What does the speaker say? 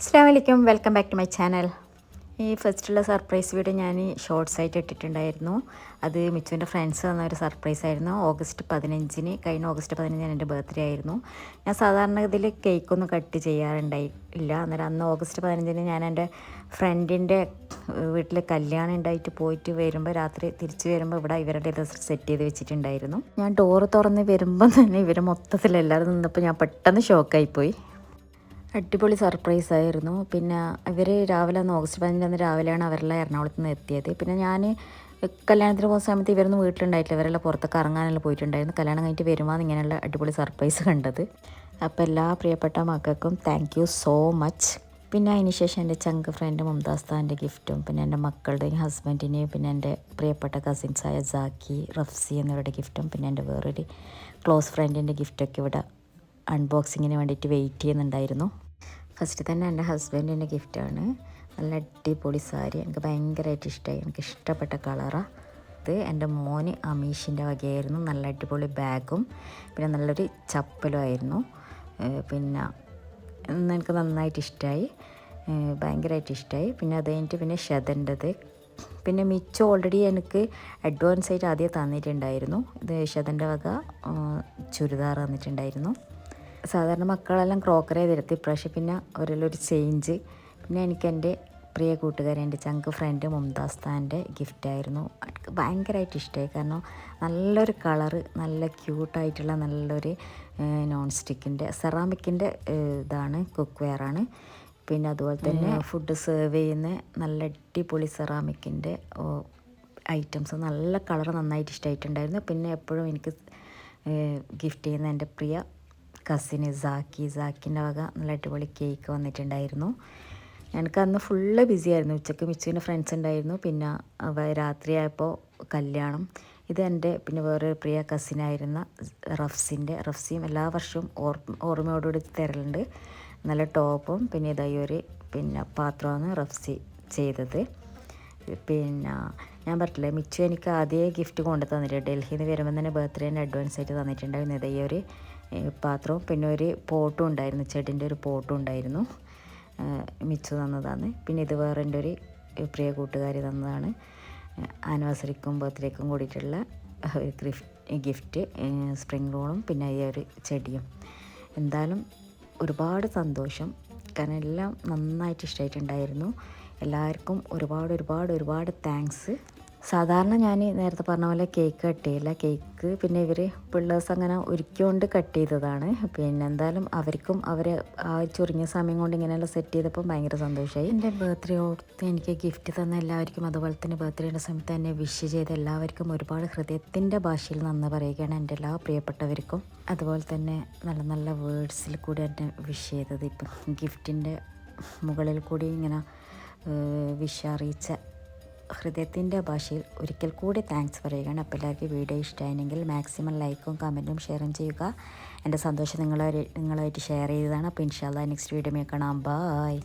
അസ്സാം welcome back to my channel ഈ ഫസ്റ്റുള്ള സർപ്രൈസ് വീഡിയോ ഞാൻ ഷോർട്സ് ആയിട്ട് ഇട്ടിട്ടുണ്ടായിരുന്നു. അത് മിച്ചുവിന്റെ ഫ്രണ്ട്സ് തന്ന ഒരു സർപ്രൈസ് ആയിരുന്നു. ഓഗസ്റ്റ് പതിനഞ്ചിന് കഴിഞ്ഞ ഓഗസ്റ്റ് പതിനഞ്ചിന് എന്റെ ബർത്ത്ഡേ ആയിരുന്നു. ഞാൻ സാധാരണ ഇതിൽ കേക്കൊന്നും കട്ട് ചെയ്യാറുണ്ടായി ഇല്ല അന്നേരം അന്ന് ഓഗസ്റ്റ് പതിനഞ്ചിന് ഞാൻ എന്റെ ഫ്രണ്ടിന്റെ വീട്ടിൽ കല്യാണം ഉണ്ടായിട്ട് പോയിട്ട് വരുമ്പോൾ രാത്രി തിരിച്ച് വരുമ്പോൾ ഇവിടെ ഇവരുടെ ഇത് സെറ്റ് ചെയ്ത് വെച്ചിട്ടുണ്ടായിരുന്നു. ഞാൻ ഡോറ് തുറന്ന് വരുമ്പം തന്നെ ഇവർ മൊത്തത്തിലെല്ലാവരും നിന്നപ്പോൾ ഞാൻ പെട്ടെന്ന് ഷോക്കായിപ്പോയി അടിപൊളി സർപ്രൈസ് ആയിരുന്നു. പിന്നെ ഇവർ രാവിലെ അന്ന് ഓഗസ്റ്റ് പതിനഞ്ചാം രാവിലെയാണ് അവരെല്ലാം എറണാകുളത്ത് നിന്ന് എത്തിയത്. പിന്നെ ഞാൻ കല്യാണത്തിന് പോകുന്ന സമയത്ത് ഇവരൊന്നും വീട്ടിലുണ്ടായിട്ടില്ല. ഇവരെല്ലാം പുറത്തൊക്കെ ഇറങ്ങാനെല്ലാം പോയിട്ടുണ്ടായിരുന്നു. കല്യാണം കഴിഞ്ഞിട്ട് വരുമ്പോൾ ഇങ്ങനെയുള്ള അടിപൊളി സർപ്രൈസ് കണ്ടത്. അപ്പോൾ എല്ലാ പ്രിയപ്പെട്ട മക്കൾക്കും താങ്ക് യു സോ മച്ച് പിന്നെ അതിന് ശേഷം എന്റെ ചങ്ക് ഫ്രണ്ട് മുംതാസ് ഖാന്റെ ഗിഫ്റ്റും പിന്നെ എന്റെ മക്കളുടെയും ഹസ്ബൻഡിന്റെയും പിന്നെ എന്റെ പ്രിയപ്പെട്ട കസിൻസായ ജാക്കി റഫ്സി എന്നിവരുടെ ഗിഫ്റ്റും പിന്നെ എന്റെ വേറൊരു ക്ലോസ് ഫ്രണ്ടിന്റെ ഗിഫ്റ്റൊക്കെ ഇവിടെ അൺബോക്സിങ്ങിന് വേണ്ടിയിട്ട് വെയിറ്റ് ചെയ്യുന്നുണ്ടായിരുന്നു. ഫസ്റ്റ് തന്നെ എന്റെ ഹസ്ബൻഡിന്റെ ഗിഫ്റ്റാണ്. നല്ല അടിപൊളി സാരി. എനിക്ക് ഭയങ്കരമായിട്ട് ഇഷ്ടമായി എനിക്ക് ഇഷ്ടപ്പെട്ട കളറാണ് ഇത് എന്റെ മോന് അമീഷിന്റെ വകയായിരുന്നു. നല്ല അടിപൊളി ബാഗും. പിന്നെ നല്ലൊരു ചപ്പലും ആയിരുന്നു. പിന്നെ എനിക്ക് നന്നായിട്ട് ഇഷ്ടമായി ഭയങ്കരമായിട്ട് ഇഷ്ടമായി പിന്നെ അത് കഴിഞ്ഞിട്ട് പിന്നെ ഷതന്റെത് പിന്നെ മിച്ചം ഓൾറെഡി എനിക്ക് അഡ്വാൻസ് ആയിട്ട് ആദ്യം തന്നിട്ടുണ്ടായിരുന്നു. ഇത് ഷതന്റെ വക ചുരിദാർ തന്നിട്ടുണ്ടായിരുന്നു. സാധാരണ മക്കളെല്ലാം ക്രോക്കറി തരത്തി ഇപ്രാവശ്യം പിന്നെ ഒരു ചേഞ്ച് പിന്നെ എനിക്ക് എന്റെ പ്രിയ കൂട്ടുകാരി എന്റെ ചങ്ക് ഫ്രണ്ട് മുംതാസ് താന്റെ ഗിഫ്റ്റായിരുന്നു എനിക്ക് ഭയങ്കരമായിട്ട് ഇഷ്ടമായി കാരണം നല്ലൊരു കളറ് നല്ല ക്യൂട്ടായിട്ടുള്ള നല്ലൊരു നോൺ സ്റ്റിക്കിന്റെ സെറാമിക്കിന്റെ ഇതാണ് കുക്ക് വെയറാണ് പിന്നെ അതുപോലെ തന്നെ ഫുഡ് സെർവ് ചെയ്യുന്ന നല്ല അടിപൊളി സെറാമിക്കിന്റെ ഐറ്റംസ് നല്ല കളർ നന്നായിട്ട് ഇഷ്ടമായിട്ടുണ്ടായിരുന്നു പിന്നെ എപ്പോഴും എനിക്ക് ഗിഫ്റ്റ് ചെയ്യുന്ന എന്റെ പ്രിയ കസിന് സാക്കി സാക്കിന്റെ വക നല്ല അടിപൊളി കേക്ക് വന്നിട്ടുണ്ടായിരുന്നു. എനിക്ക് അന്ന് ഫുള്ള് ബിസി ആയിരുന്നു. ഉച്ചയ്ക്ക് മിച്ചുവിന്റെ ഫ്രണ്ട്സ് ഉണ്ടായിരുന്നു. പിന്നെ രാത്രിയായപ്പോൾ കല്യാണം. ഇത് എന്റെ പിന്നെ വേറൊരു പ്രിയ കസിനായിരുന്ന റഫ്സിന്റെ. റഫ്സിയും എല്ലാ വർഷവും ഓർ ഓർമ്മയോടുകൂടി തരലുണ്ട്. നല്ല ടോപ്പും പിന്നെ ഇതായി ഒരു പിന്നെ പാത്രമാണ് റഫ്സി ചെയ്തത്. പിന്നെ ഞാൻ പറഞ്ഞില്ലേ മിച്ചു എനിക്ക് ആദ്യം ഗിഫ്റ്റ് കൊണ്ടു തന്നിട്ട് ഡൽഹിയിൽ നിന്ന് വരുമ്പോൾ തന്നെ ബർത്ത്ഡേന്റെ അഡ്വാൻസ് ആയിട്ട് തന്നിട്ടുണ്ടായിരുന്നു. ഈ ഒരു പാത്രവും പിന്നെ ഒരു പോട്ടും ഉണ്ടായിരുന്നു ചെടിന്റെ ഒരു പോട്ടും ഉണ്ടായിരുന്നു. മിച്ചു തന്നതാണ്. പിന്നെ ഇത് വേറെ എന്റെ ഒരു പ്രിയ കൂട്ടുകാരി തന്നതാണ്. ആനിവേഴ്സറിക്കും ബർത്ത്ഡേക്കും കൂടിയിട്ടുള്ള ഒരു ഗിഫ്റ്റ് ഗിഫ്റ്റ് സ്പ്രിങ് റോളും പിന്നെ ഈ ഒരു ചെടിയും. എന്തായാലും ഒരുപാട് സന്തോഷം. എല്ലാം നന്നായിട്ട് ഇഷ്ടമായിട്ടുണ്ടായിരുന്നു. എല്ലാവർക്കും ഒരുപാട് ഒരുപാട് ഒരുപാട് താങ്ക്സ് സാധാരണ ഞാൻ നേരത്തെ പറഞ്ഞ പോലെ കേക്ക് കട്ട് ചെയ്യില്ല. കേക്ക് പിന്നെ ഇവർ പിള്ളേഴ്സ് അങ്ങനെ ഒരുക്കിക്കൊണ്ട് കട്ട് ചെയ്തതാണ്. പിന്നെ എന്തായാലും അവർക്കും അവരെ ആ ചുരുങ്ങിയ സമയം കൊണ്ട് ഇങ്ങനെയെല്ലാം സെറ്റ് ചെയ്തപ്പോൾ ഭയങ്കര സന്തോഷമായി എന്റെ ബർത്ത്ഡേ ഓർത്ത് എനിക്ക് ഗിഫ്റ്റ് തന്ന എല്ലാവർക്കും അതുപോലെ തന്നെ ബർത്ത്ഡേയുടെ സമയത്ത് എന്നെ വിഷ് ചെയ്ത എല്ലാവർക്കും ഒരുപാട് ഹൃദയത്തിന്റെ ഭാഷയിൽ നന്ദി പറയുകയാണ് എന്റെ എല്ലാ പ്രിയപ്പെട്ടവർക്കും. അതുപോലെ തന്നെ നല്ല നല്ല വേർഡ്സിൽ കൂടി എന്നെ വിഷ് ചെയ്തത് ഇപ്പം ഗിഫ്റ്റിന്റെ മുകളിൽ കൂടി ഇങ്ങനെ വിഷ് അറിയിച്ച ഹൃദയത്തിന്റെ ഭാഷയിൽ ഒരിക്കൽ കൂടി താങ്ക്സ് പറയുകയാണ്. അപ്പോൾ എല്ലാവർക്കും വീഡിയോ ഇഷ്ടമായെങ്കിൽ മാക്സിമം ലൈക്കും കമന്റും ഷെയറും ചെയ്യുക. എന്റെ സന്തോഷം നിങ്ങളെ നിങ്ങളുമായിട്ട് ഷെയർ ചെയ്തതാണ്. അപ്പോൾ ഇൻഷാല്ല നെക്സ്റ്റ് വീഡിയോ കാണാം. ബായ്